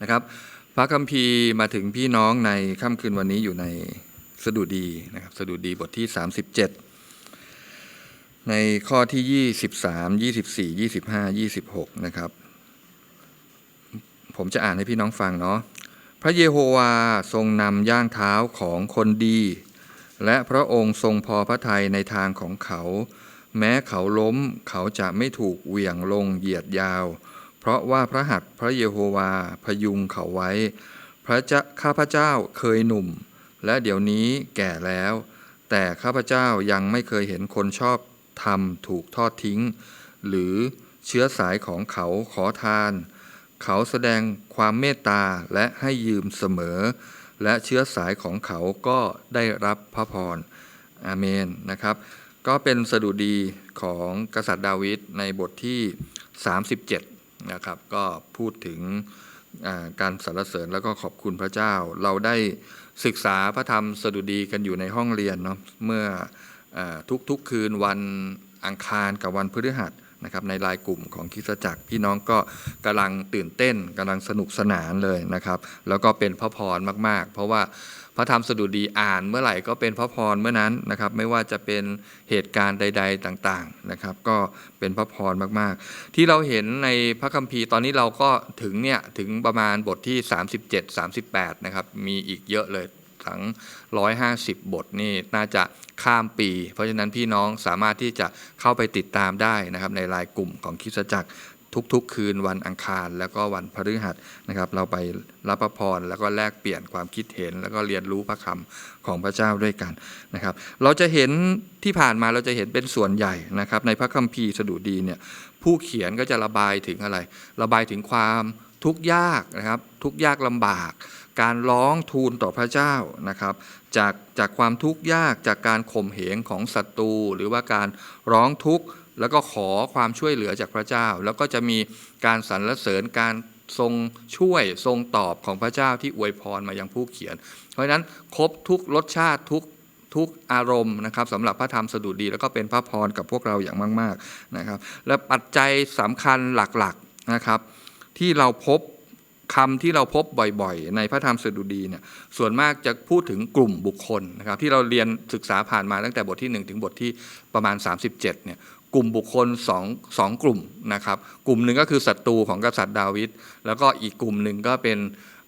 นะครับ พระคัมภีร์มาถึงพี่น้องในค่ำคืนวันนี้อยู่ในสดุดีนะครับสดุดีบทที่ 37 ในข้อที่ 23 24 25 26 นะครับ ผมจะอ่านให้พี่น้องฟังเนาะพระเยโฮวาทรงนำย่างเท้าของคนดี และพระองค์ทรงพอพระทัยในทางของเขา แม้เขาล้มเขาจะไม่ถูกเหวี่ยงลงเหยียดยาว เพราะว่าพระหัตถ์พระเยโฮวาพยุงเขาไว้ พระเจ้าข้าพเจ้าเคยหนุ่ม และเดี๋ยวนี้แก่แล้ว แต่ข้าพเจ้ายังไม่เคยเห็นคนชอบทำถูกทอดทิ้ง หรือเชื้อสายของเขาขอทาน เขาแสดงความเมตตาและให้ยืมเสมอ และเชื้อสายของเขาก็ได้รับพระพรอาเมนนะครับ ก็เป็นสดุดีของกษัตริย์ดาวิดในบทที่ 37 นะครับ ก็พูดถึงการสรรเสริญแล้วก็ขอบคุณพระเจ้า เราได้ศึกษาพระธรรมสดุดีกันอยู่ในห้องเรียนเนาะเมื่ออทุกๆคืนวันอังคารกับวันพฤหัสนะครับในรายกลุ่มของคริสจักรพี่น้องก็กำลังตื่นเต้นกำลังสนุกสนานเลยนะครับ แล้วก็เป็นพระพรมาก ๆ เพราะว่า พระธรรมสดุดีอ่านเมื่อไหร่ก็เป็นพระพรเมื่อนั้นนะครับ ไม่ว่าจะเป็นเหตุการณ์ใด ๆต่างๆนะครับ ก็เป็นพระพรมากๆ ที่เราเห็นในพระคัมภีร์ตอนนี้เราก็ถึงเนี่ยถึงประมาณบทที่ 37 38นะครับมีอีกเยอะเลยทั้ง 150 บทนี่น่าจะข้ามปี เพราะฉะนั้นพี่น้องสามารถที่จะเข้าไปติดตามได้นะครับในรายกลุ่มของคิสจักร ทุกๆ คืนวันอังคารแล้วก็วันพฤหัสนะครับ เราไปรับพระพรแล้วก็แลกเปลี่ยนความคิดเห็น แล้วก็เรียนรู้พระคำของพระเจ้าด้วยกันนะครับ เราจะเห็นที่ผ่านมาเราจะเห็นเป็นส่วนใหญ่นะครับ ในพระคัมภีร์สดุดีเนี่ยผู้เขียนก็จะระบายถึงอะไร ระบายถึงความทุกข์ยากนะครับทุกข์ยากลำบาก การร้องทูลต่อพระเจ้านะครับ จากจากความทุกข์ยากจากการข่มเหงของศัตรูหรือว่าการร้องทุกข์ แล้วก็ขอความช่วยเหลือจากพระเจ้า แล้วก็จะมีการสรรเสริญการทรงช่วยทรงตอบของพระเจ้าที่อวยพรมายังผู้เขียน เพราะฉะนั้นครบทุกรสชาติทุกทุกอารมณ์นะครับสำหรับพระธรรมสดุดี แล้วก็เป็นพระพรกับพวกเราอย่างมากๆนะครับและปัจจัยสำคัญหลักๆนะครับที่เราพบคำที่เราพบบ่อยๆ ในพระธรรมสดุดีเนี่ยส่วนมากจะพูดถึงกลุ่มบุคคลนะครับที่เราเรียนศึกษาผ่านมาตั้งแต่บทที่ 1 ถึงบทที่ประมาณ 37เนี่ย กลุ่มบุคคลสองสองกลุ่มนะครับ กลุ่มหนึ่งก็คือศัตรูของกษัตริย์ดาวิดแล้วก็อีกกลุ่มหนึ่งก็เป็น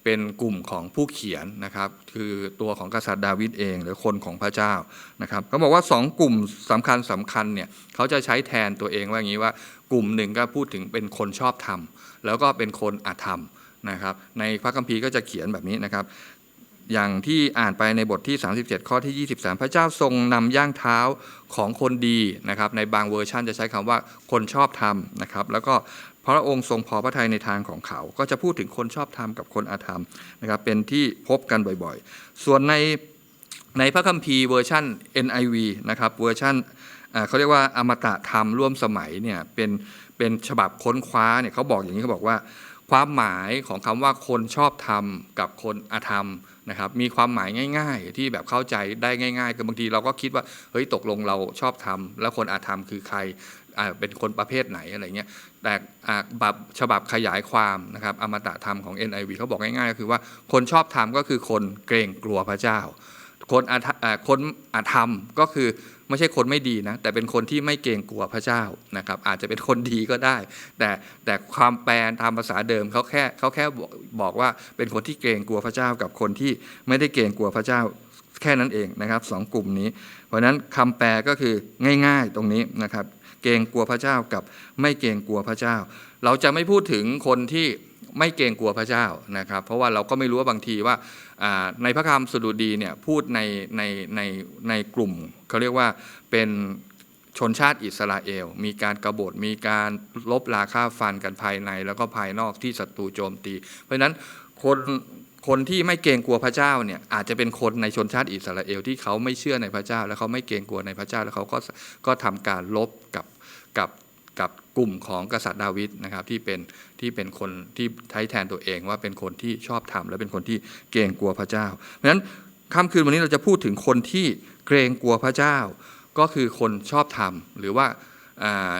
เป็นกลุ่มของผู้เขียนนะครับ คือตัวของกษัตริย์ดาวิดเอง หรือคนของพระเจ้านะครับเขาบอกว่าสองกลุ่มสำคัญสำคัญเนี่ยเขาจะใช้แทนตัวเองว่าอย่างนี้ว่ากลุ่มหนึ่งก็พูดถึงเป็นคนชอบธรรม แล้วก็เป็นคนอธรรมนะครับ ในพระคัมภีร์ก็จะเขียนแบบนี้นะครับ อย่างที่อ่านไปในบทที่ 37 ข้อที่ 23 พระเจ้าทรงนำย่างเท้าของคนดีนะครับในบางเวอร์ชันจะใช้คำว่าคนชอบธรรมนะครับแล้วก็พระองค์ทรงพอพระทัยในทางของเขา ก็จะพูดถึงคนชอบธรรมกับคนอาธรรมนะครับเป็นที่พบกันบ่อยๆ ส่วนในในพระคัมภีร์เวอร์ชัน NIV นะครับเวอร์ชันเขาเรียกว่าอมตะธรรมร่วมสมัยเนี่ยเป็นเป็นฉบับค้นคว้าเนี่ยเขาบอกอย่างนี้เขาบอกว่า ความหมายของคำว่าคนชอบธรรมกับคนอธรรม นะครับมีความหมายง่าย ๆ ที่แบบเข้าใจได้ง่ายๆก็บางทีเราก็คิดว่าเฮ้ยตกลงเราชอบทำแล้วคนอาธรรมคือใครเป็นคนประเภทไหนอะไรเงี้ยแต่แบบฉบับขยายความนะครับอมตะธรรมของ NIV เขาบอกง่ายๆก็คือว่าคนชอบธรรมก็คือคนเกรงกลัวพระเจ้า คนอาคนอาธรรมก็คือ ไม่ใช่คนไม่ดีนะ แต่เป็นคนที่ไม่เกรงกลัวพระเจ้านะครับ อาจจะเป็นคนดีก็ได้ แต่แต่ความแปลตามภาษาเดิมเขาแค่เขาแค่บอกบอกว่าเป็นคนที่เกรงกลัวพระเจ้ากับคนที่ไม่ได้เกรงกลัวพระเจ้าแค่นั้นเองนะครับสองกลุ่มนี้ เพราะฉะนั้นคำแปลก็คือง่ายๆตรงนี้นะครับ เกรงกลัวพระเจ้ากับไม่เกรงกลัวพระเจ้า เราจะไม่พูดถึงคนที่ ไม่เกรงกลัวพระเจ้านะครับ เพราะว่าเราก็ไม่รู้ว่าบางทีว่าในพระคำสดุดีเนี่ยพูดในในในในกลุ่มเขาเรียกว่าเป็นชนชาติอิสราเอล มีการกรบฏมีการลบราค่าฟันกันภายใน แล้วก็ภายนอกที่ศัตรูโจมตี เพราะฉะนั้นคนคนที่ไม่เกรงกลัวพระเจ้าเนี่ยอาจจะเป็นคนในชนชาติอิสราเอลที่เขาไม่เชื่อในพระเจ้า แล้วเขาไม่เกรงกลัวในพระเจ้า แล้วเขาก็ก็ทำการลบกับกับ กับกลุ่มของกษัตริย์ดาวิดนะครับที่เป็นที่เป็นคนที่ใช้แทนตัวเองว่าเป็นคนที่ชอบธรรมและเป็นคนที่เกรงกลัวพระเจ้า เพราะฉะนั้นค่ำคืนวันนี้เราจะพูดถึงคนที่เกรงกลัวพระเจ้า ก็คือคนชอบธรรมหรือว่า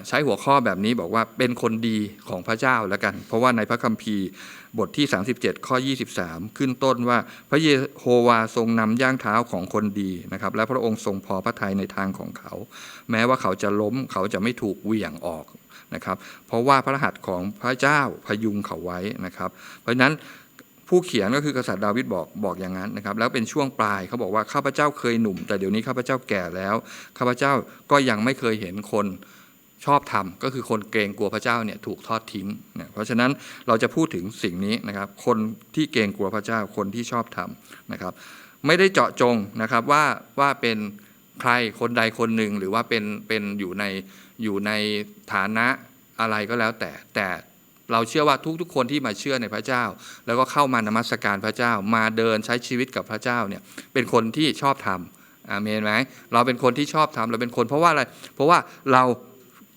ใช้หัวข้อแบบนี้บอกว่าเป็นคนดีของพระเจ้าแล้วกัน เพราะว่าในพระคัมภีร์บทที่ 37 ข้อ 23 ขึ้นต้นว่าพระเยโฮวาทรงนำย่างเท้าของคนดีนะครับและพระองค์ทรงพอพระทัยในทางของเขา แม้ว่าเขาจะล้มเขาจะไม่ถูกเหวี่ยงออกนะครับ เพราะว่าพระรหัสของพระเจ้าพยุงเขาไว้นะครับ เพราะฉะนั้นผู้เขียนก็คือกษัตริย์ดาวิดบอกบอกอย่างนั้นนะครับ แล้วเป็นช่วงปลายเขาบอกว่าข้าพเจ้าเคยหนุ่ม แต่เดี๋ยวนี้ข้าพเจ้าแก่แล้วข้าพเจ้าก็ยังไม่เคยเห็นคน ชอบธรรมก็คือคนเกรงกลัวพระเจ้าเนี่ยถูกทอดทิ้งเนี่ยเพราะฉะนั้นเราจะพูดถึงสิ่งนี้นะครับ คนที่เกรงกลัวพระเจ้าคนที่ชอบธรรมนะครับ ไม่ได้เจาะจงนะครับว่าว่าเป็นใครคนใดคนหนึ่งหรือว่าเป็นเป็นอยู่ในอยู่ในฐานะอะไรก็แล้วแต่แต่เราเชื่อว่าทุกๆคนที่มาเชื่อในพระเจ้า แล้วก็เข้ามานมัสการพระเจ้า มาเดินใช้ชีวิตกับพระเจ้าเนี่ยเป็นคนที่ชอบทำอาเมนไหมเราเป็นคนที่ชอบทำเราเป็นคนเพราะว่าอะไรเพราะว่าเรา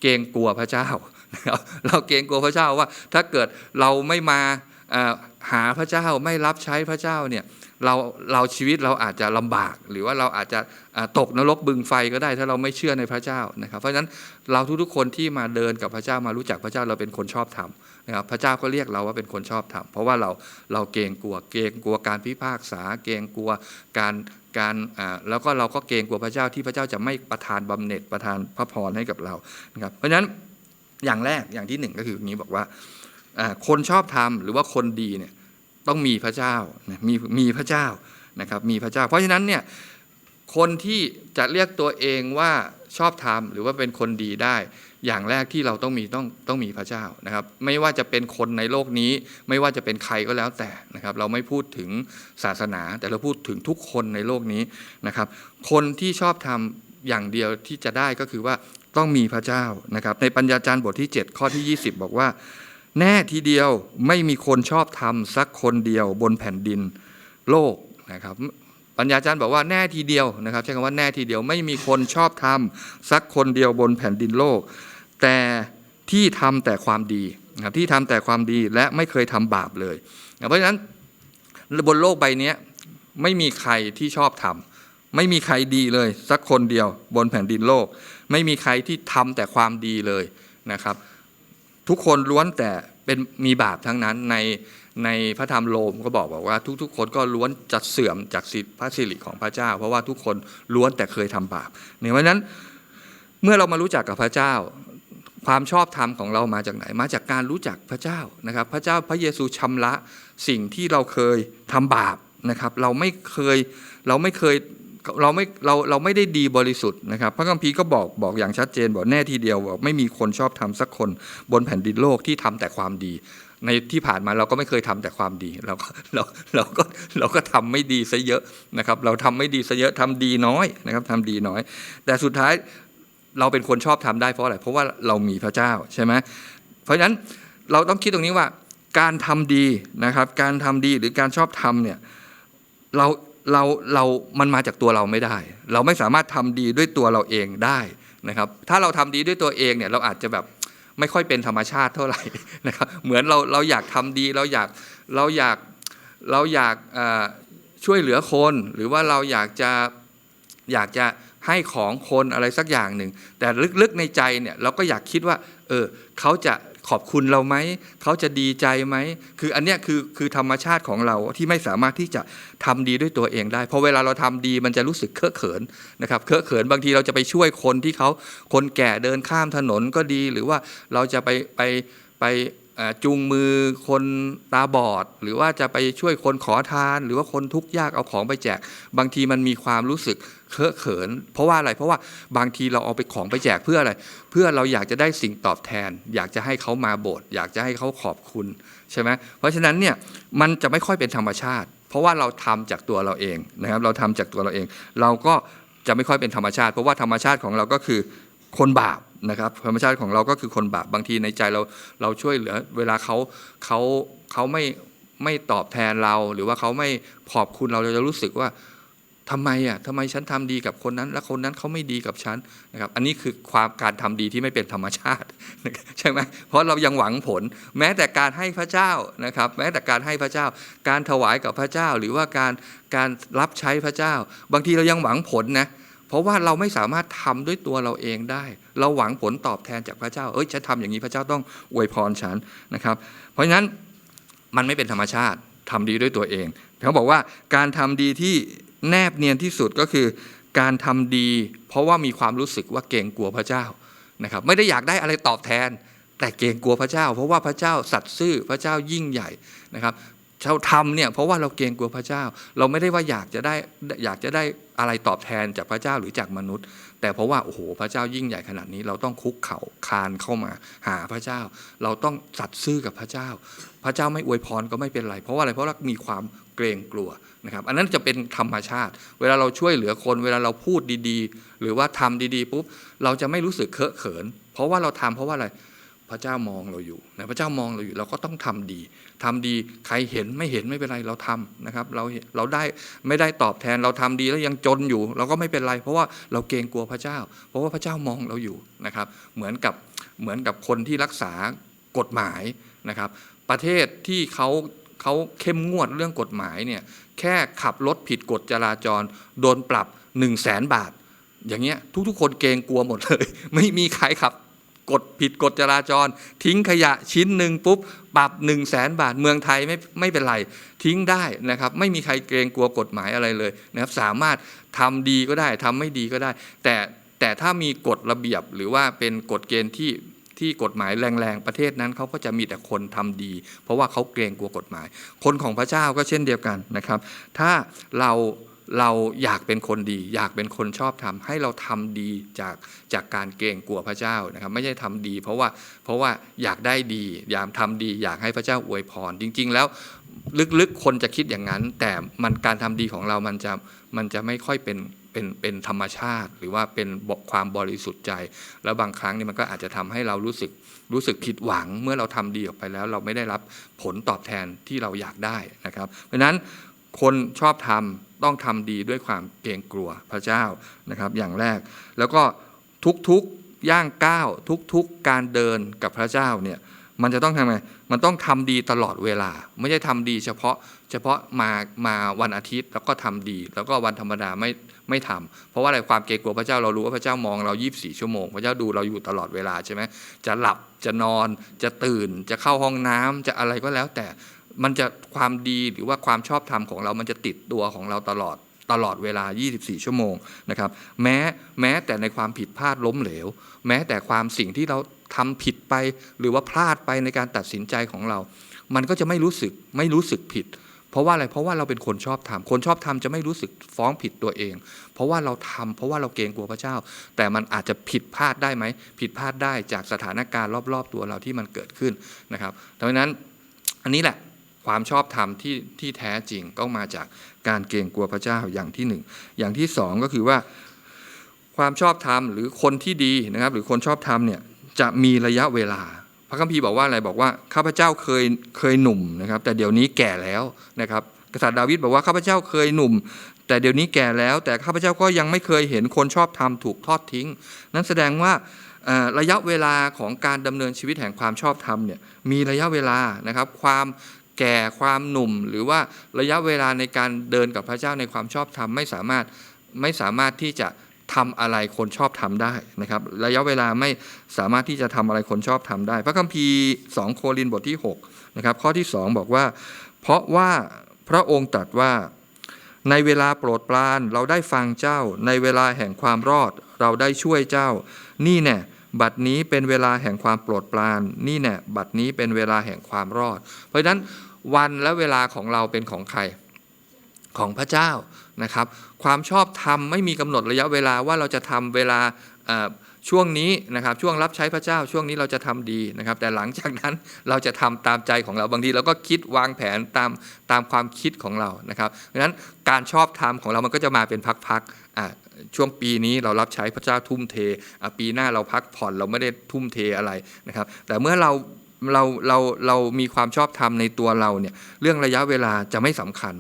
เกรงกลัวพระเจ้านะครับเราเกรงกลัวพระเจ้าว่า ถ้าเกิดเราไม่มาหาพระเจ้าไม่รับใช้พระเจ้าเนี่ยเราเราชีวิตเราอาจจะลำบาก หรือว่าเราอาจจะตกนรกบึงไฟก็ได้ ถ้าเราไม่เชื่อในพระเจ้านะครับ เพราะฉะนั้นเราทุกๆคนที่มาเดินกับพระเจ้ามารู้จักพระเจ้าเราเป็นคนชอบธรรม นะครับพระเจ้าก็เรียกเราว่าเป็นคนชอบธรรมเพราะว่าเราเราเกรงกลัวเกรงกลัวการพิพากษา เกรงกลัวการการอ่าแล้วก็เราก็เกรงกลัวพระเจ้าที่พระเจ้าจะไม่ประทานบำเหน็จประทานพระพรให้กับเรานะครับเพราะฉะนั้นอย่างแรกอย่างที่หนึ่งก็คืออย่างนี้บอกว่าอ่าคนชอบธรรมหรือว่าคนดีเนี่ยต้องมีพระเจ้านะมีมีพระเจ้านะครับมีพระเจ้า เพราะฉะนั้นเนี่ยคนที่จะเรียกตัวเองว่าชอบธรรมหรือว่าเป็นคนดีได้ อย่างแรกที่เราต้องมีต้องต้องมีพระเจ้านะครับ ไม่ว่าจะเป็นคนในโลกนี้ ไม่ว่าจะเป็นใครก็แล้วแต่นะครับ เราไม่พูดถึงศาสนา แต่เราพูดถึงทุกคนในโลกนี้นะครับ คนที่ชอบทำอย่างเดียวที่จะได้ก็คือว่าต้องมีพระเจ้านะครับ ในปัญญาจารย์บทที่ 7 ข้อที่ 20 บอกว่า แน่ทีเดียวไม่มีคนชอบทำสักคนเดียวบนแผ่นดินโลกนะครับปัญญาจารย์บอกว่าแน่ทีเดียวนะครับใช้คำว่าแน่ทีเดียวไม่มีคนชอบทำสักคนเดียวบนแผ่นดินโลก แต่ที่ทำแต่ความดีนะครับที่ทำแต่ความดีและไม่เคยทำบาปเลยนะเพราะฉะนั้นบนโลกใบนี้ไม่มีใครที่ชอบทำไม่มีใครดีเลยสักคนเดียวบนแผ่นดินโลก ไม่มีใครที่ทำแต่ความดีเลยนะครับ ทุกคนล้วนแต่เป็นมีบาปทั้งนั้นในในพระธรรมโรมก็บอกบอกว่า ทุกๆ คนก็ล้วนจะเสื่อมจากสิทธิพระสิริของพระเจ้า เพราะว่าทุกคนล้วนแต่เคยทำบาปในวันนั้นเมื่อเรามารู้จักกับพระเจ้า ความชอบธรรมของเรามาจากไหน มาจากการรู้จักพระเจ้านะครับ พระเจ้าพระเยซูชำระสิ่งที่เราเคยทำบาปนะครับ เราไม่เคยเราไม่เคยเราไม่เราเราไม่ได้ดีบริสุทธิ์นะครับ พระคัมภีร์ก็บอกบอกอย่างชัดเจนบอกแน่ทีเดียวบอกไม่มีคนชอบทำสักคนบนแผ่นดินโลกที่ทำแต่ความดี ในที่ผ่านมาเราก็ไม่เคยทำแต่ความดีเราก็เราเราก็เราก็ทำไม่ดีซะเยอะนะครับ เราทำไม่ดีซะเยอะทำดีน้อยนะครับทำดีน้อย แต่สุดท้าย เราเป็นคนชอบทำได้เพราะอะไร เพราะว่าเรามีพระเจ้าใช่ไหมเพราะฉะนั้นเราต้องคิดตรงนี้ว่าการทำดีนะครับ การทำดีหรือการชอบทำเนี่ยเราเราเรามันมาจากตัวเราไม่ได้ เราไม่สามารถทำดีด้วยตัวเราเองได้นะครับ ถ้าเราทำดีด้วยตัวเองเนี่ยเราอาจจะแบบไม่ค่อยเป็นธรรมชาติเท่าไหร่นะครับ เหมือนเราเราอยากทำดีเราอยากเราอยากเราอยากช่วยเหลือคน หรือว่าเราอยากจะอยากจะ ให้ของคนอะไรสักอย่างหนึ่ง แต่ลึกๆในใจเนี่ยเราก็อยากคิดว่า เออเขาจะขอบคุณเราไหม เขาจะดีใจไหม คืออันเนี้ยคือคือธรรมชาติของเราที่ไม่สามารถที่จะทำดีด้วยตัวเองได้ เพราะเวลาเราทำดีมันจะรู้สึกเคอะเขินนะครับ เคอะเขินบางทีเราจะไปช่วยคนที่เขาคนแก่เดินข้ามถนนก็ดี หรือว่าเราจะไปไปไป จูงมือคนตาบอด หรือว่าจะไปช่วยคนขอทาน หรือว่าคนทุกข์ยากเอาของไปแจก บางทีมันมีความรู้สึกเคอะเขิน เพราะว่าอะไรเพราะว่าบางทีเราเอาไปของไปแจกเพื่ออะไร เพื่อเราอยากจะได้สิ่งตอบแทน อยากจะให้เขามาโบสถ์อยากจะให้เขาขอบคุณใช่ไหมเพราะฉะนั้นเนี่ยมันจะไม่ค่อยเป็นธรรมชาติ เพราะว่าเราทำจากตัวเราเองนะครับ เราทำจากตัวเราเอง เราก็จะไม่ค่อยเป็นธรรมชาติ เพราะว่าธรรมชาติของเราก็คือคนบาป นะครับธรรมชาติของเราก็คือคนบาปบางทีในใจเราเราช่วยเหลือ เวลาเขาเขาเขาไม่ไม่ตอบแทนเรา หรือว่าเขาไม่ขอบคุณเราเราจะรู้สึกว่าทำไมอะทำไมฉันทำดีกับคนนั้น และคนนั้นเขาไม่ดีกับฉันนะครับ อันนี้คือความการทำดีที่ไม่เป็นธรรมชาติใช่ไหมเพราะเรายังหวังผล แม้แต่การให้พระเจ้านะครับ แม้แต่การให้พระเจ้า การถวายกับพระเจ้า หรือว่าการการรับใช้พระเจ้า บางทีเรายังหวังผลนะ เพราะว่าเราไม่สามารถทำด้วยตัวเราเองได้ เราหวังผลตอบแทนจากพระเจ้า เอ้ยฉันทำอย่างนี้พระเจ้าต้องอวยพรฉันนะครับ เพราะฉะนั้นมันไม่เป็นธรรมชาติทำดีด้วยตัวเองเขาบอกว่าการทำดีที่แนบเนียนที่สุดก็คือการทำดี เพราะว่ามีความรู้สึกว่าเกรงกลัวพระเจ้านะครับ ไม่ได้อยากได้อะไรตอบแทน แต่เกรงกลัวพระเจ้า เพราะว่าพระเจ้าสัตย์ซื่อพระเจ้ายิ่งใหญ่นะครับ เราทำเนี่ยเพราะว่าเราเกรงกลัวพระเจ้า เราไม่ได้ว่าอยากจะได้อยากจะได้อะไรตอบแทนจากพระเจ้าหรือจากมนุษย์ แต่เพราะว่าโอ้โหพระเจ้ายิ่งใหญ่ขนาดนี้ เราต้องคุกเข่าคานเข้ามาหาพระเจ้า เราต้องสัตย์ซื่อกับพระเจ้า พระเจ้าไม่อวยพรก็ไม่เป็นไร เพราะว่าอะไรเพราะเรามีความเกรงกลัวนะครับอันนั้นจะเป็นธรรมชาติ เวลาเราช่วยเหลือคน เวลาเราพูดดีๆ หรือว่าทำดีๆปุ๊บเราจะไม่รู้สึกเคอะเขิน เพราะว่าเราทำเพราะว่าอะไร ระเจ้ามองเราอยู่นะพระเจ้ามองเราอยู่ เราก็ต้องทำดีทำดีใครเห็นไม่เห็นไม่เป็นไรเราทำนะครับ เราเราได้ไม่ได้ตอบแทนเราทำดีแล้วยังจนอยู่ เราก็ไม่เป็นไร เพราะว่าเราเกรงกลัวพระเจ้า เพราะว่าพระเจ้ามองเราอยู่นะครับ เหมือนกับเหมือนกับคนที่รักษากฎหมายนะครับ ประเทศที่เขาเขาเข้มงวดเรื่องกฎหมายเนี่ยแค่ขับรถผิดกฎจราจร โดนปรับ 1 0 0 0 0แสนบาท อย่างเงี้ยทุกๆ คนเกรงกลัวหมดเลย ไม่มีใครขับ กฎผิดกฎจราจร ทิ้งขยะชิ้นหนึ่งปุ๊บปรับ 1 0 0 0 0แสนบาทเมืองไทยไม่ไม่เป็นไร ทิ้งได้นะครับ ไม่มีใครเกรงกลัวกฎหมายอะไรเลยนะครับ สามารถทำดีก็ได้ทำไม่ดีก็ได้ แต่แต่ถ้ามีกฎระเบียบหรือว่าเป็นกฎเกณฑ์ที่ที่กฎหมายแรงๆประเทศนั้นเขาก็จะมีแต่คนทำดี เพราะว่าเขาเกรงกลัวกฎหมาย คนของพระเจ้าก็เช่นเดียวกันนะครับ ถ้าเรา เราอยากเป็นคนดี อยากเป็นคนชอบทำให้เราทำดีจากจากการเกรงกลัวพระเจ้านะครับ ไม่ใช่ทำดี เพราะว่าเพราะว่าอยากได้ดี อยากทำดี อยากให้พระเจ้าอวยพร จริง ๆ แล้วลึกๆคนจะคิดอย่างนั้น แต่มันการทำดีของเรามันจะมันจะไม่ค่อยเป็นเป็นเป็นธรรมชาติ หรือว่าเป็นความบริสุทธิ์ใจ แล้วบางครั้งนี่มันก็อาจจะทำให้เรารู้สึกรู้สึกผิดหวังเมื่อเราทำดีออกไปแล้ว เราไม่ได้รับผลตอบแทนที่เราอยากได้นะครับ เพราะฉะนั้นคนชอบทำ ต้องทำดีด้วยความเกรงกลัวพระเจ้านะครับ อย่างแรก แล้วก็ทุกๆย่างก้าวทุกๆการเดินกับพระเจ้าเนี่ยมันจะต้องทำไงมันต้องทำดีตลอดเวลา ไม่ใช่ทำดีเฉพาะ เฉพาะมามาวันอาทิตย์แล้วก็ทำดี แล้วก็วันธรรมดาไม่ไม่ทำเพราะว่าอะไรความเกรงกลัวพระเจ้าเรารู้ว่าพระเจ้ามองเรา 24 ชั่วโมง พระเจ้าดูเราอยู่ตลอดเวลาใช่ไหมจะหลับจะนอนจะตื่น จะเข้าห้องน้ำจะอะไรก็แล้วแต่ มันจะความดีหรือว่าความชอบธรรมของเรา มันจะติดตัวของเราตลอดตลอดเวลา 24 ชั่วโมงนะครับ แม้แม้แต่ในความผิดพลาดล้มเหลว แม้แต่ความสิ่งที่เราทำผิดไป หรือว่าพลาดไปในการตัดสินใจของเรา มันก็จะไม่รู้สึกไม่รู้สึกผิด เพราะว่าอะไรเพราะว่าเราเป็นคนชอบทำคนชอบทำจะไม่รู้สึกฟ้องผิดตัวเอง เพราะว่าเราทำเพราะว่าเราเกรงกลัวพระเจ้า แต่มันอาจจะผิดพลาดได้ไหมผิดพลาดได้จากสถานการณ์รอบๆตัวเราที่มันเกิดขึ้นนะครับดังนั้นอันนี้แหละ ความชอบธรรมที่ที่แท้จริงก็มาจากการเกรงกลัวพระเจ้าอย่างที่หนึ่งอย่างที่สองก็คือว่าความชอบธรรมหรือคนที่ดีนะครับ หรือคนชอบธรรมเนี่ยจะมีระยะเวลา พระคัมภีร์บอกว่าอะไรบอกว่าข้าพเจ้าเคยเคยหนุ่มนะครับ แต่เดี๋ยวนี้แก่แล้วนะครับ กษัตริย์ดาวิดบอกว่าข้าพเจ้าเคยหนุ่ม แต่เดี๋ยวนี้แก่แล้ว แต่ข้าพเจ้าก็ยังไม่เคยเห็นคนชอบธรรมถูกทอดทิ้ง นั้นแสดงว่าระยะเวลาของการดำเนินชีวิตแห่งความชอบธรรมเนี่ยมีระยะเวลานะครับ ความ แก่ความหนุ่ม หรือว่าระยะเวลาในการเดินกับพระเจ้าในความชอบธรรมไม่สามารถไม่สามารถที่จะทำอะไรคนชอบทำได้นะครับ ระยะเวลาไม่สามารถที่จะทำอะไรคนชอบทำได้ พระคัมภีร์ 2 โครินธ์บทที่6นะครับข้อที่ 2 บอกว่า เพราะว่าพระองค์ตรัสว่าในเวลาโปรดปรานเราได้ฟังเจ้า ในเวลาแห่งความรอดเราได้ช่วยเจ้า นี่แน่ บัดนี้เป็นเวลาแห่งความโปรดปรานนี่แน่บัดนี้เป็นเวลาแห่งความรอด เพราะฉะนั้นวันและเวลาของเราเป็นของใครของพระเจ้านะครับ ความชอบธรรมไม่มีกำหนดระยะเวลาว่าเราจะทำเวลาช่วงนี้นะครับช่วงรับใช้พระเจ้าช่วงนี้เราจะทำดีนะครับ แต่หลังจากนั้นเราจะทำตามใจของเราบางทีเราก็คิดวางแผนตามตามความคิดของเรานะครับเพราะฉะนั้นการชอบธรรมของเรามันก็จะมาเป็นพักๆ ช่วงปีนี้เรารับใช้พระเจ้าทุ่มเท ปีหน้าเราพักผ่อนเราไม่ได้ทุ่มเทอะไรนะครับ แต่เมื่อเราเราเราเรามีความชอบธรรมในตัวเราเนี่ยเรื่องระยะเวลาจะไม่สำคัญ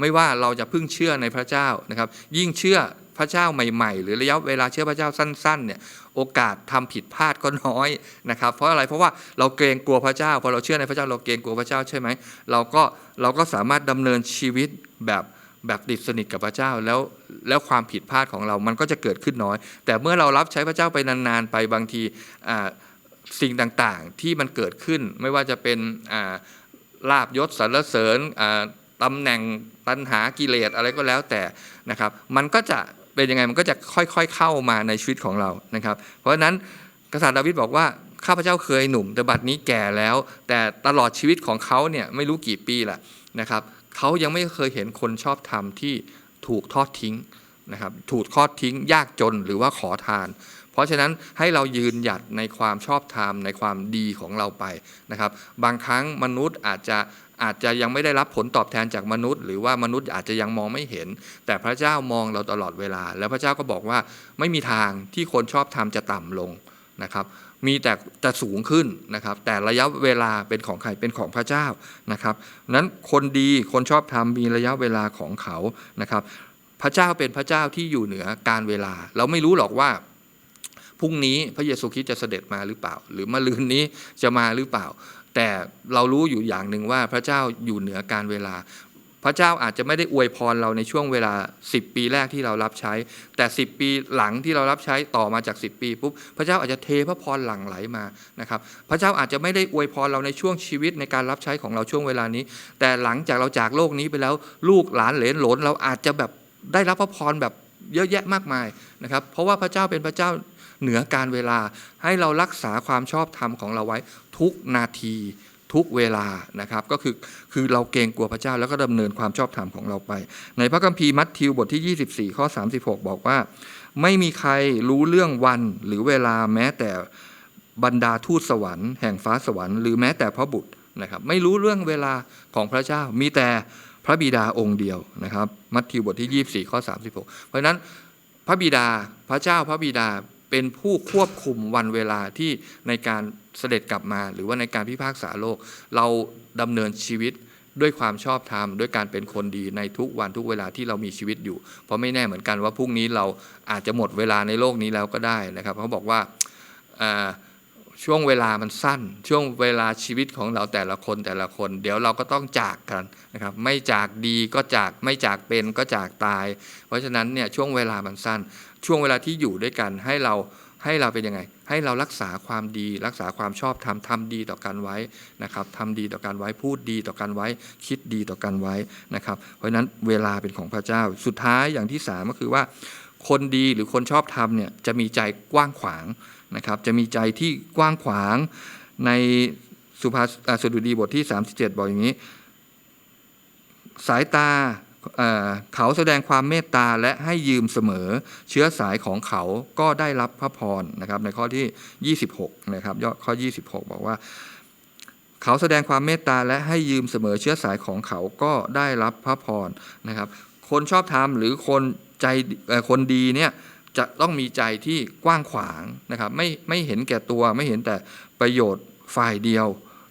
ไม่ว่าเราจะพึ่งเชื่อในพระเจ้านะครับ ยิ่งเชื่อพระเจ้าใหม่ๆ หรือระยะเวลาเชื่อพระเจ้าสั้นๆเนี่ยโอกาสทำผิดพลาดก็น้อยนะครับ เพราะอะไรเพราะว่าเราเกรงกลัวพระเจ้าพอเราเชื่อในพระเจ้าเราเกรงกลัวพระเจ้าใช่ไหมเราก็เราก็สามารถดำเนินชีวิตแบบ แบบติดสนิทกับพระเจ้าแล้วแล้วความผิดพลาดของเรามันก็จะเกิดขึ้นน้อย แต่เมื่อเรารับใช้พระเจ้าไปนานๆไปบางทีสิ่งต่างๆที่มันเกิดขึ้น ไม่ว่าจะเป็นาลาบยศสรรเสริญตำแหน่งตัณหากิเลสอะไรก็แล้วแต่นะครับ มันก็จะเป็นยังไงมันก็จะค่อยๆเข้ามาในชีวิตของเรานะครับ เพราะฉะนั้นกษัตริย์ดาวิดบอกว่าข้าพเจ้าเคยหนุ่ม แต่บัดนี้แก่แล้ว แต่ตลอดชีวิตของเขาเนี่ยไม่รู้กี่ปีแหละนะครับ เขายังไม่เคยเห็นคนชอบธรรมที่ถูกทอดทิ้งนะครับถูกทอดทิ้งยากจนหรือว่าขอทาน เพราะฉะนั้นให้เรายืนหยัดในความชอบธรรมในความดีของเราไปนะครับ บางครั้งมนุษย์อาจจะอาจจะยังไม่ได้รับผลตอบแทนจากมนุษย์ หรือว่ามนุษย์อาจจะยังมองไม่เห็น แต่พระเจ้ามองเราตลอดเวลา แล้วพระเจ้าก็บอกว่าไม่มีทางที่คนชอบธรรมจะต่ำลง นะครับมีแต่จะสูงขึ้นนะครับ แต่ระยะเวลาเป็นของใครเป็นของพระเจ้านะครับนั้นคนดีคนชอบธรรมมีระยะเวลาของเขานะครับ พระเจ้าเป็นพระเจ้าที่อยู่เหนือการเวลา เราไม่รู้หรอกว่าพรุ่งนี้พระเยซูคริสต์จะเสด็จมาหรือเปล่า หรือมะรืนนี้จะมาหรือเปล่า แต่เรารู้อยู่อย่างหนึ่งว่าพระเจ้าอยู่เหนือการเวลา พระเจ้าอาจจะไม่ได้อวยพรเราในช่วงเวลา 10 ปีแรกที่เรารับใช้ แต่ 10 ปีหลังที่เรารับใช้ต่อมาจาก 10 ปีปุ๊บพระเจ้าอาจจะเทพระพรหลั่งไหลมานะครับพระเจ้าอาจจะไม่ได้อวยพรเราในช่วงชีวิตในการรับใช้ของเราช่วงเวลานี้ แต่หลังจากเราจากโลกนี้ไปแล้วลูกหลานเหลนหลนเราอาจจะแบบได้รับพระพรแบบเยอะแยะมากมายนะครับ เพราะว่าพระเจ้าเป็นพระเจ้าเหนือการเวลาให้เรารักษาความชอบธรรมของเราไว้ทุกนาที ทุกเวลานะครับก็คือคือเราเกรงกลัวพระเจ้าแล้วก็ดำเนินความชอบธรรมของเราไป ในพระคัมภีร์มัทธิวบทที่ 24 ข้อ 36 บอกว่า ไม่มีใครรู้เรื่องวันหรือเวลาแม้แต่บรรดาทูตสวรรค์แห่งฟ้าสวรรค์หรือแม้แต่พระบุตรนะครับไม่รู้เรื่องเวลาของพระเจ้ามีแต่พระบิดาองค์เดียวนะครับ มัทธิวบทที่ 24 ข้อ 36 เพราะฉะนั้นพระบิดาพระเจ้าพระบิดาเป็นผู้ควบคุมวันเวลาที่ในการ เสด็จกลับมา หรือว่าในการพิพากษาโลก เราดำเนินชีวิตด้วยความชอบธรรมด้วยการเป็นคนดีในทุกวันทุกเวลาที่เรามีชีวิตอยู่ เพราะไม่แน่เหมือนกันว่าพรุ่งนี้เราอาจจะหมดเวลาในโลกนี้แล้วก็ได้นะครับเขาบอกว่าอ่าช่วงเวลามันสั้น ช่วงเวลาชีวิตของเราแต่ละคนแต่ละคน เดี๋ยวเราก็ต้องจากกันนะครับ ไม่จากดีก็จากไม่จากเป็นก็จากตาย เพราะฉะนั้นเนี่ยช่วงเวลามันสั้น ช่วงเวลาที่อยู่ด้วยกันให้เรา ให้เราเป็นยังไง ให้เรารักษาความดี รักษาความชอบธรรมทำดีต่อกันไว้นะครับทำดีต่อกันไว้พูดดีต่อกันไว้ คิดดีต่อกันไว้นะครับ เพราะฉะนั้นเวลาเป็นของพระเจ้าสุดท้ายอย่างที่สามก็คือว่า คนดีหรือคนชอบธรรมเนี่ยจะมีใจกว้างขวางนะครับ จะมีใจที่กว้างขวางในสุภาอ่าสดุดีบทที่ 37 บอกอย่างนี้ สายตา เเขาแสดงความเมตตาและให้ยืมเสมอเชื้อสายของเขาก็ได้รับพระพรนะครับในข้อที่ 26นะครับยอข้อ 26 บอกว่า เขาแสดงความเมตตาและให้ยืมเสมอเชื้อสายของเขาก็ได้รับพระพรนะครับ คนชอบธรรมหรือคนใจคนดีเนี่ยจะต้องมีใจที่กว้างขวางนะครับไม่ไม่เห็นแก่ตัวไม่เห็นแต่ประโยชน์ฝ่ายเดียว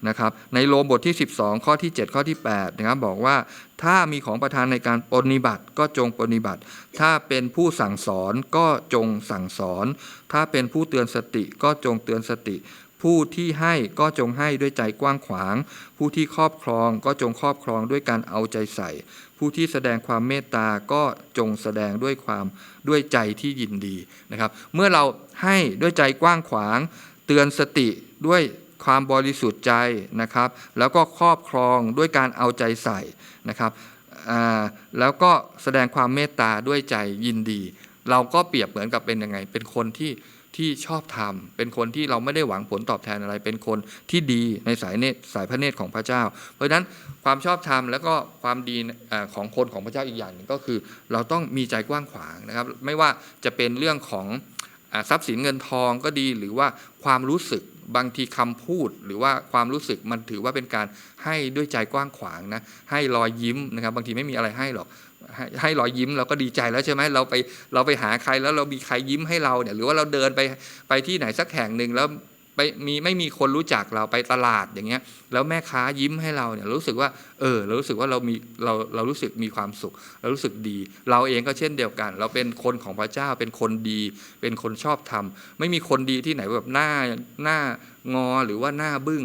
นะครับในโรมบทที่ 12 ข้อที่ 7 ข้อที่8นะครับบอกว่าถ้ามีของประทานในการปฏิบัติก็จงปฏิบัติ ถ้าเป็นผู้สั่งสอนก็จงสั่งสอน ถ้าเป็นผู้เตือนสติก็จงเตือนสติ ผู้ที่ให้ก็จงให้ด้วยใจกว้างขวาง ผู้ที่ครอบครองก็จงครอบครองด้วยการเอาใจใส่ ผู้ที่แสดงความเมตตาก็จงแสดงด้วยความด้วยใจที่ยินดีนะครับ เมื่อเราให้ด้วยใจกว้างขวาง เตือนสติด้วย ความบริสุทธิ์ใจนะครับ แล้วก็ครอบครองด้วยการเอาใจใส่นะครับแล้วก็แสดงความเมตตาด้วยใจยินดี เราก็เปรียบเหมือนกับเป็นยังไง เป็นคนที่ที่ชอบธรรมเป็นคนที่เราไม่ได้หวังผลตอบแทนอะไร เป็นคนที่ดีในสายเนตสายพระเนตรของพระเจ้า เพราะฉะนั้นความชอบธรรมแล้วก็ความดีของคนของพระเจ้าอีกอย่างหนึ่งก็คือ เราต้องมีใจกว้างขวางนะครับ ไม่ว่าจะเป็นเรื่องของทรัพย์สินเงินทองก็ดีหรือว่าความรู้สึก บางทีคำพูดหรือว่าความรู้สึกมันถือว่าเป็นการให้ด้วยใจกว้างขวางนะให้รอยยิ้มนะครับ บางทีไม่มีอะไรให้หรอกให้ให้รอยยิ้มเราก็ดีใจแล้วใช่ไหมเราไปเราไปหาใครแล้วเรามีใครยิ้มให้เราเนี่ยหรือว่าเราเดินไปไปที่ไหนสักแห่งหนึ่งแล้ว ไปมีไม่มีคนรู้จักเราไปตลาดอย่างเงี้ย แล้วแม่ค้ายิ้มให้เราเนี่ยรู้สึกว่า เออเรารู้สึกว่าเรามีเราเรารู้สึกมีความสุข เรารู้สึกดี เราเองก็เช่นเดียวกัน เราเป็นคนของพระเจ้าเป็นคนดี เป็นคนชอบธรรม ไม่มีคนดีที่ไหนแบบหน้าหน้างอหรือว่าหน้าบึ้ง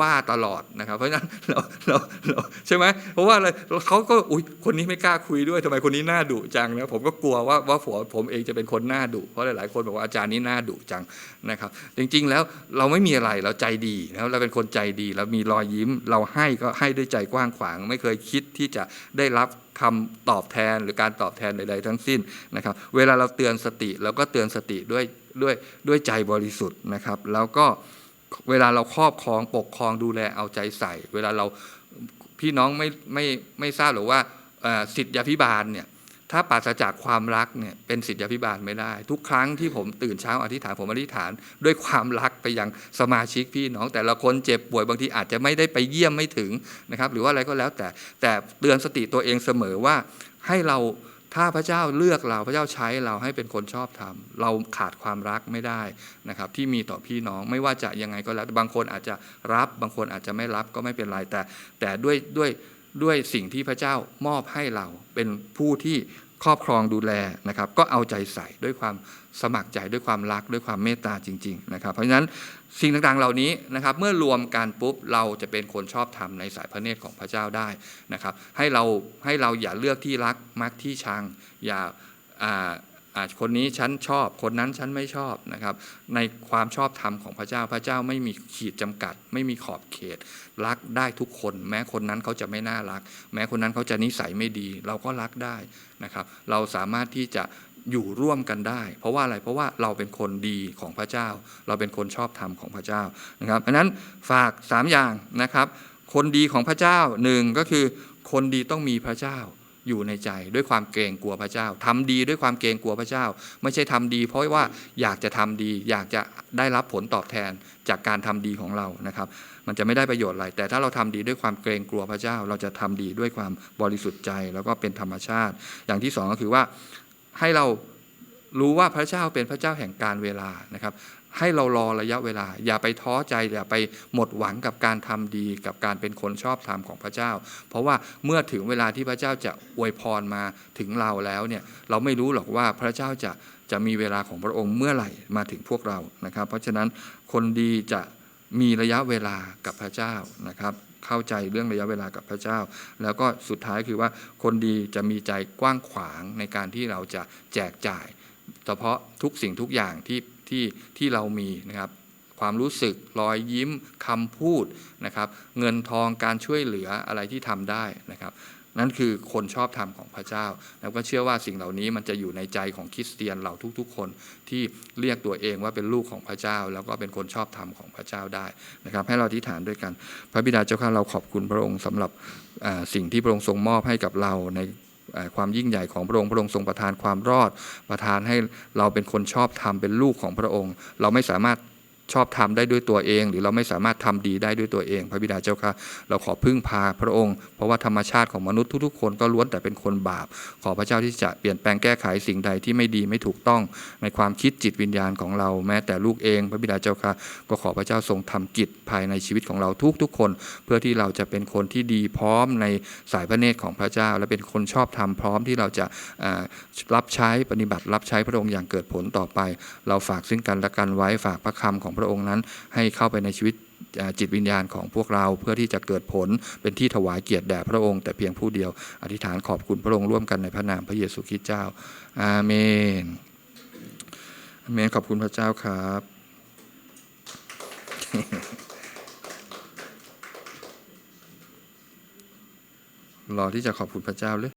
ว่าตลอดนะครับ เพราะฉะนั้นเราเราเราใช่ไหมเพราะว่าอะไรเขาก็อุ้ยคนนี้ไม่กล้าคุยด้วยทำไมคนนี้หน้าดุจังนะผมก็กลัวว่าว่าผมผมเองจะเป็นคนหน้าดุเพราะหลายๆคนบอกว่าอาจารย์นี้หน้าดุจังนะครับ จริงๆแล้วเราไม่มีอะไรเราใจดีแล้วเราเป็นคนใจดีเรามีรอยยิ้ม เราให้ก็ให้ด้วยใจกว้างขวาง ไม่เคยคิดที่จะได้รับคำตอบแทนหรือการตอบแทนใดๆทั้งสิ้นนะครับ เวลาเราเตือนสติเราก็เตือนสติด้วยด้วยด้วยใจบริสุทธิ์นะครับ แล้วก็ เวลาเราครอบครองปกครองดูแลเอาใจใส่ เวลาเราพี่น้องไม่ไม่ไม่ทราบหรือว่าสิทธิพิบาลเนี่ยถ้าปราศจากความรักเนี่ยเป็นสิทธิพิบาลไม่ได้ ทุกครั้งที่ผมตื่นเช้าอธิษฐานผมอธิษฐาน ด้วยความรักไปยังสมาชิกพี่น้อง แต่ละคนเจ็บป่วยบางทีอาจจะไม่ได้ไปเยี่ยมไม่ถึงนะครับหรือว่าอะไรก็แล้วแต่แต่เตือนสติตัวเองเสมอว่าให้เรา ถ้าพระเจ้าเลือกเราพระเจ้าใช้เราให้เป็นคนชอบธรรมเราขาดความรักไม่ได้นะครับ ที่มีต่อพี่น้องไม่ว่าจะยังไงก็แล้วบางคนอาจจะรับบางคนอาจจะไม่รับก็ไม่เป็นไรแต่ แต่ด้วยด้วยด้วยสิ่งที่พระเจ้ามอบให้เราเป็นผู้ที่ ครอบครองดูแลนะครับ ก็เอาใจใส่ด้วยความสมัครใจด้วยความรักด้วยความเมตตาจริง ๆ นะครับ เพราะฉะนั้นสิ่งต่างๆเหล่านี้นะครับ เมื่อรวมกันปุ๊บเราจะเป็นคนชอบธรรมในสายพระเนตรของพระเจ้าได้นะครับ ให้เราให้เราอย่าเลือกที่รักมักที่ชังอย่าอ่าอ่า คนนี้ฉันชอบ คนนั้นฉันไม่ชอบนะครับ ในความชอบธรรมของพระเจ้าพระเจ้าไม่มีขีดจำกัด ไม่มีขอบเขต รักได้ทุกคน แม้คนนั้นเขาจะไม่น่ารัก แม้คนนั้นเขาจะนิสัยไม่ดี เราก็รักได้นะครับ เราสามารถที่จะอยู่ร่วมกันได้ เพราะว่าอะไรเพราะว่าเราเป็นคนดีของพระเจ้า เราเป็นคนชอบธรรมของพระเจ้านะครับเพราะนั้นฝากสามอย่างนะครับ คนดีของพระเจ้าหนึ่งก็คือคนดีต้องมีพระเจ้า อยู่ในใจด้วยความเกรงกลัวพระเจ้าทำดีด้วยความเกรงกลัวพระเจ้า ไม่ใช่ทำดี เพราะว่าอยากจะทำดี อยากจะได้รับผลตอบแทนจากการทำดีของเรานะครับ มันจะไม่ได้ประโยชน์อะไร แต่ถ้าเราทำดีด้วยความเกรงกลัวพระเจ้า เราจะทำดีด้วยความบริสุทธิ์ใจแล้วก็เป็นธรรมชาติ อย่างที่สองก็คือว่าให้เรารู้ว่าพระเจ้าเป็นพระเจ้าแห่งการเวลานะครับ ให้เรารอระยะเวลา อย่าไปท้อใจอย่าไปหมดหวังกับการทำดีกับการเป็นคนชอบธรรมของพระเจ้า เพราะว่าเมื่อถึงเวลาที่พระเจ้าจะอวยพรมาถึงเราแล้วเนี่ยเราไม่รู้หรอกว่าพระเจ้าจะจะมีเวลาของพระองค์เมื่อไหร่มาถึงพวกเรานะครับ เพราะฉะนั้นคนดีจะมีระยะเวลากับพระเจ้านะครับเข้าใจเรื่องระยะเวลากับพระเจ้า แล้วก็สุดท้ายคือว่าคนดีจะมีใจกว้างขวางในการที่เราจะแจกจ่ายเฉพาะทุกสิ่งทุกอย่างที่ ที่ที่เรามีนะครับความรู้สึกรอยยิ้มคำพูดนะครับ เงินทองการช่วยเหลืออะไรที่ทำได้นะครับ นั่นคือคนชอบธรรมของพระเจ้า แล้วก็เชื่อว่าสิ่งเหล่านี้มันจะอยู่ในใจของคริสเตียนเราทุกๆ คนที่เรียกตัวเองว่าเป็นลูกของพระเจ้า แล้วก็เป็นคนชอบธรรมของพระเจ้าได้นะครับ ให้เราอธิษฐานด้วยกัน พระบิดาเจ้าข้าเราขอบคุณพระองค์สำหรับสิ่งที่พระองค์ทรงมอบให้กับเราใน ความยิ่งใหญ่ของพระองค์พระองค์ทรงประทานความรอด ประทานให้เราเป็นคนชอบธรรมเป็นลูกของพระองค์ เราไม่สามารถ ชอบทำได้ด้วยตัวเอง หรือเราไม่สามารถทำดีได้ด้วยตัวเอง พระบิดาเจ้าค่ะเราขอพึ่งพาพระองค์ เพราะว่าธรรมชาติของมนุษย์ทุกๆคนก็ล้วนแต่เป็นคนบาป ขอพระเจ้าที่จะเปลี่ยนแปลงแก้ไขสิ่งใดที่ไม่ดีไม่ถูกต้องในความคิดจิตวิญญาณของเราแม้แต่ลูกเอง พระบิดาเจ้าค่ะก็ขอพระเจ้าทรงทำกิจภายในชีวิตของเราทุกๆคน เพื่อที่เราจะเป็นคนที่ดีพร้อมในสายพระเนตรของพระเจ้า และเป็นคนชอบธรรมพร้อมที่เราจะรับใช้ปฏิบัติรับใช้พระองค์อย่างเกิดผลต่อไป เราฝากซึ่งกันและกันไว้ฝากพระคำของพระระองค์นั้น ให้เข้าไปในชีวิตจิตวิญญาณของพวกเราเพื่อที่จะเกิดผลเป็นที่ถวายเกียรติแด่พระองค์แต่เพียงผู้เดียว อธิษฐานขอบคุณพระองค์ร่วมกันในพระนามพระเยซูคริสต์เจ้า อาเมนอาเมนขอบคุณพระเจ้าครับรอที่จะขอบคุณพระเจ้าเลย